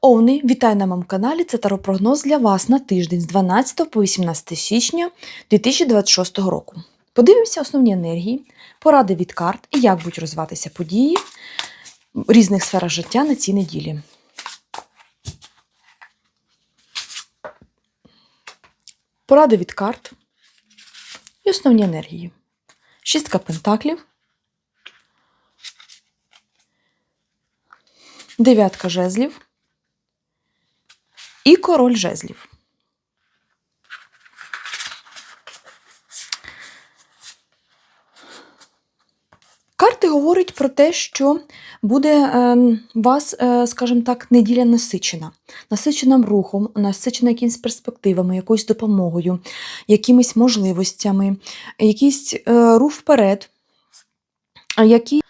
Овни, вітаю на моєму каналі. Це таропрогноз для вас на тиждень з 12 по 18 січня 2026 року. Подивимося основні енергії, поради від карт і як будуть розвиватися події в різних сферах життя на цій неділі. Поради від карт і основні енергії. Шістка пентаклів. Дев'ятка жезлів і король жезлів. Карти говорять про те, що буде е, вас, е, скажімо так, неділя насичена, насичена рухом, насичена якимись перспективами, якоюсь допомогою, якимись можливостями, якийсь е, рух вперед, які,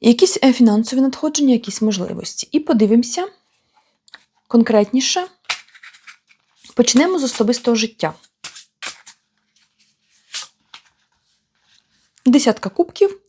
якісь е, фінансові надходження, якісь можливості. І подивимося конкретніше. Почнемо з особистого життя. Десятка кубків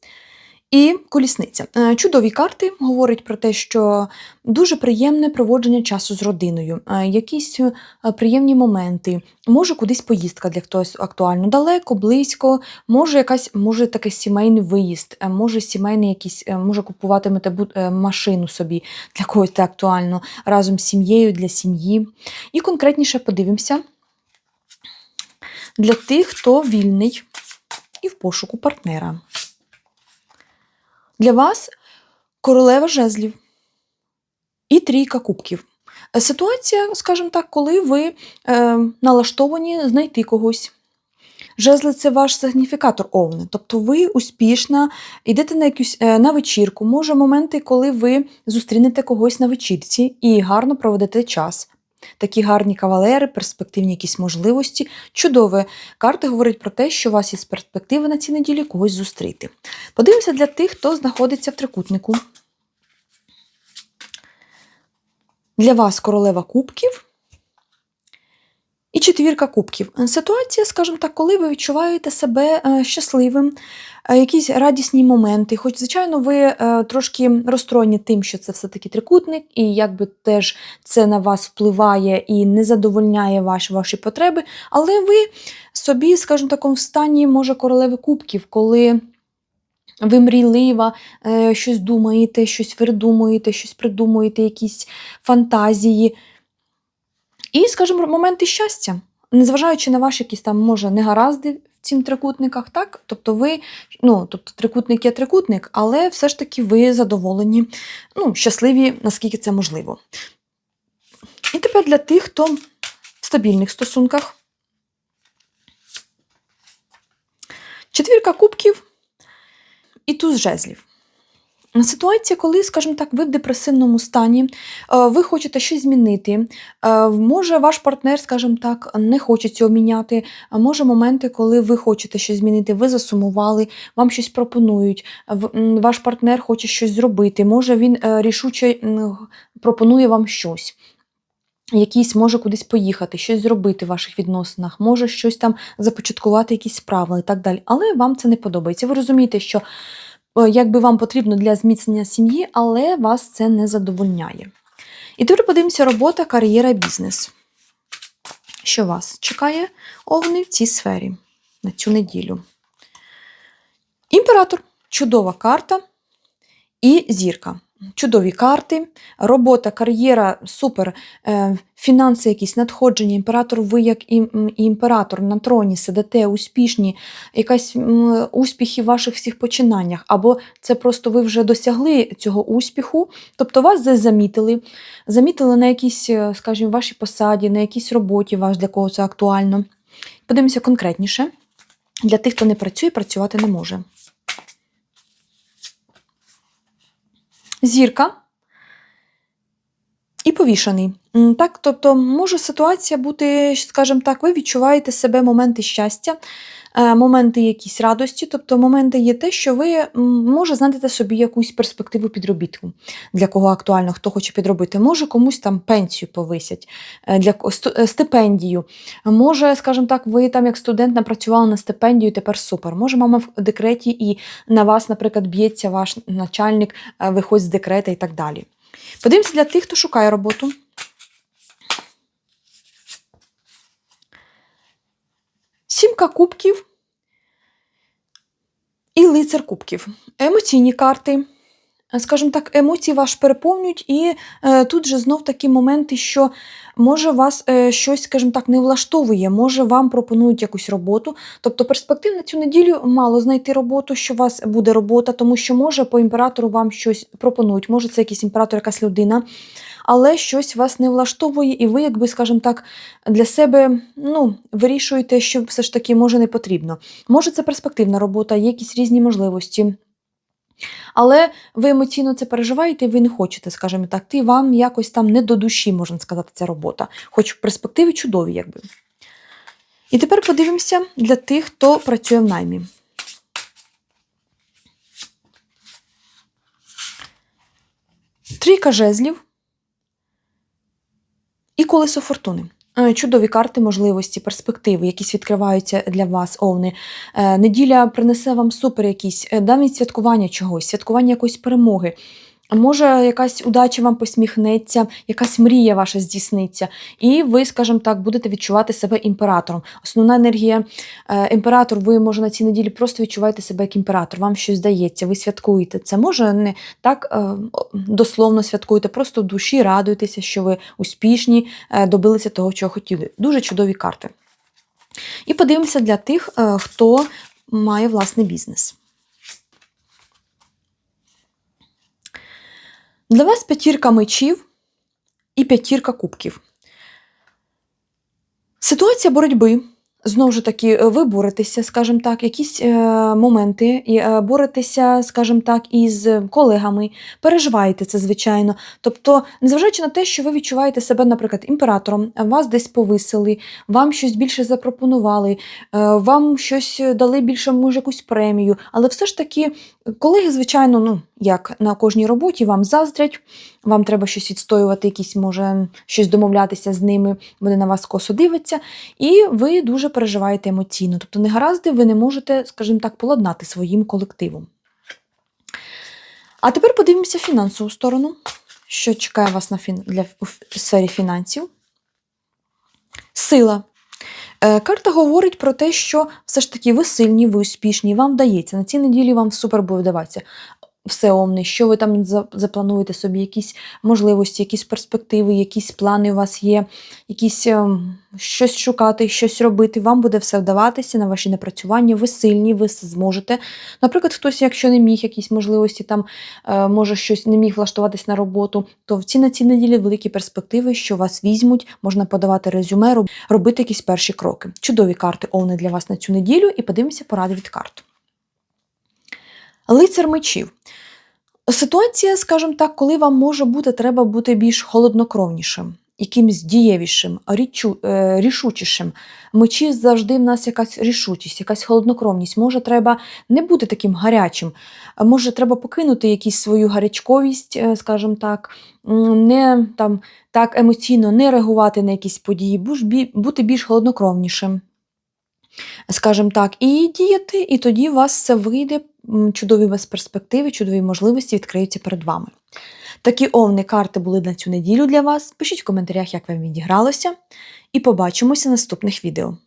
і колісниця. Е, Чудові карти говорять про те, що дуже приємне проводження часу з родиною, е, якісь е, приємні моменти, може кудись поїздка для хтось актуально далеко, близько, може якась, може такий сімейний виїзд, може сімейний якийсь, може купуватимете машину собі для когось актуально разом з сім'єю для сім'ї. І конкретніше подивимося для тих, хто вільний і в пошуку партнера. Для вас королева жезлів і трійка кубків. Ситуація, скажімо так, коли ви е, налаштовані знайти когось. Жезли це ваш сигніфікатор овни. Тобто ви успішно йдете на якусь е, на вечірку. Може, моменти, коли ви зустрінете когось на вечірці і гарно проведете час. Такі гарні кавалери, перспективні якісь можливості. Чудове. карти говорять про те, що у вас є перспективи на цій неділі когось зустріти. Подивимося для тих, хто знаходиться в трикутнику. Для вас королева кубків четвірка кубків. Ситуація, скажімо так, коли ви відчуваєте себе е, щасливим, е, якісь радісні моменти. Хоч, звичайно, ви е, трошки розстроєні тим, що це все-таки трикутник, і якби теж це на вас впливає і не задовольняє ваші, ваші потреби, але ви собі, скажімо такому, в стані, може, королеви кубків, коли. Ви мрійлива, щось думаєте, щось придумуєте, щось придумуєте, якісь фантазії. І, скажімо, моменти щастя, незважаючи на ваші якісь там, може, негаразди в цим трикутниках, так? Тобто ви, ну, тобто трикутник є трикутник, але все ж таки ви задоволені, ну, щасливі, наскільки це можливо. І тепер для тих, хто в стабільних стосунках. Четвірка кубків і туз жезлів. Ситуація, коли, скажімо так, ви в депресивному стані, е, ви хочете щось змінити. е, Може, ваш партнер, скажімо так, не хоче цього міняти. а Може, моменти, коли ви хочете щось змінити, ви засумували, вам щось пропонують, ваш партнер хоче щось зробити, може він е, рішуче пропонує вам щось. Якийсь може кудись поїхати, щось зробити в ваших відносинах, може щось там започаткувати, якісь справи і так далі. Але вам це не подобається. Ви розумієте, що якби вам потрібно для зміцнення сім'ї, але вас це не задовольняє. І тепер подивимося робота, кар'єра, бізнес. Що вас чекає овни в цій сфері на цю неділю? Імператор чудова карта і зірка. Чудові карти, робота, кар'єра, супер, е, фінанси, якісь надходження. Імператор, ви як імператор на троні сидите, успішні, якась успіхи в ваших всіх починаннях. Або це просто ви вже досягли цього успіху, тобто вас замітили, замітили на якійсь, е, скажімо, вашій посаді, на якійсь роботі, ваш для кого це актуально. Подивимося конкретніше. Для тих, хто не працює, працювати не може. Зірка повішаний. Так, тобто може ситуація бути, скажімо так, ви відчуваєте себе моменти щастя, е, моменти якісь радості, тобто моменти є те, що ви може знайдете собі якусь перспективу підробітку, для кого актуально, хто хоче підробити. Може комусь там пенсію повисять, е, для е, стипендію. Може, скажімо так, ви там як студент напрацювали на стипендію, тепер супер. Може, мама в декреті і на вас, наприклад, б'ється ваш начальник, виходить з декрета і так далі. Подивимося для тих, хто шукає роботу. Сімка кубків і лицар кубків. Емоційні карти. Скажімо так, емоції вас переповнюють, і е, тут же знов такі моменти, що може вас е, щось, скажімо так, не влаштовує, може вам пропонують якусь роботу. Тобто перспектив на цю неділю мало знайти роботу, що у вас буде робота, тому що може по імператору вам щось пропонують, може це якийсь імператор, якась людина, але щось вас не влаштовує, і ви, якби, скажімо так, для себе ну, вирішуєте, що все ж таки може не потрібно. Може, це перспективна робота, є якісь різні можливості. Але ви емоційно це переживаєте, і ви не хочете, скажімо так, ти вам якось там не до душі, можна сказати, ця робота, хоч в перспективі чудові, якби. І тепер подивимося для тих, хто працює в наймі. Трійка жезлів і колесо фортуни. Е, Чудові карти, можливості, перспективи, якісь відкриваються для вас, овни. Е, Неділя принесе вам супер якісь, е, навіть святкування чогось, святкування якоїсь перемоги. Може, якась удача вам посміхнеться, якась мрія ваша здійсниться, і ви, скажімо так, будете відчувати себе імператором. Основна енергія е, імператор, ви може на цій неділі просто відчуваєте себе як імператор, вам щось здається, ви святкуєте. Це може не так е, дословно святкуєте, просто в душі радуєтеся, що ви успішні, е, добилися того, чого хотіли. Дуже чудові карти. І подивимося для тих, е, хто має власний бізнес. Для вас п'ятірка мечів і п'ятірка кубків. Ситуація боротьби. Знову ж таки, ви боретеся, скажімо так, якісь е, моменти, і, е, боретеся, скажімо так, із колегами, переживаєте це, звичайно. Тобто, незважаючи на те, що ви відчуваєте себе, наприклад, імператором, вас десь повисили, вам щось більше запропонували, е, вам щось дали більше, може, якусь премію, але все ж таки, колеги, звичайно, ну, як на кожній роботі, вам заздрять, вам треба щось відстоювати, якісь, може, щось домовлятися з ними, вони на вас косо дивляться, і ви дуже переживаєте емоційно. Тобто негаразди ви не можете, скажімо так, поладнати своїм колективом. А тепер подивимося фінансову сторону, що чекає вас на фін... для... в сфері фінансів. Сила. Е, Карта говорить про те, що все ж таки ви сильні, ви успішні, вам вдається. На цій неділі вам супер буде вдаватися. Все омне, що ви там за- заплануєте собі, якісь можливості, якісь перспективи, якісь плани у вас є, якісь ем, щось шукати, щось робити. Вам буде все вдаватися на ваші напрацювання. Ви сильні, ви зможете. Наприклад, хтось, якщо не міг якісь можливості, там е, може щось не міг влаштуватись на роботу, то в ці на цій неділі великі перспективи, що вас візьмуть, можна подавати резюме, роб- робити якісь перші кроки. Чудові карти овни для вас на цю неділю, і подивимося поради від карт. Лицар мечів. Ситуація, скажімо так, коли вам може бути, треба бути більш холоднокровнішим, якимсь дієвішим, річу, е, рішучішим. Мечі завжди в нас якась рішучість, якась холоднокровність. Може, треба не бути таким гарячим. Може, треба покинути якусь свою гарячковість, е, скажімо так, не там так емоційно не реагувати на якісь події, бути більш холоднокровнішим скажімо так, і діяти, і тоді у вас все вийде, чудові без перспективи, чудові можливості відкриються перед вами. Такі овни карти були на цю неділю для вас. Пишіть в коментарях, як вам відігралося, і побачимося в наступних відео.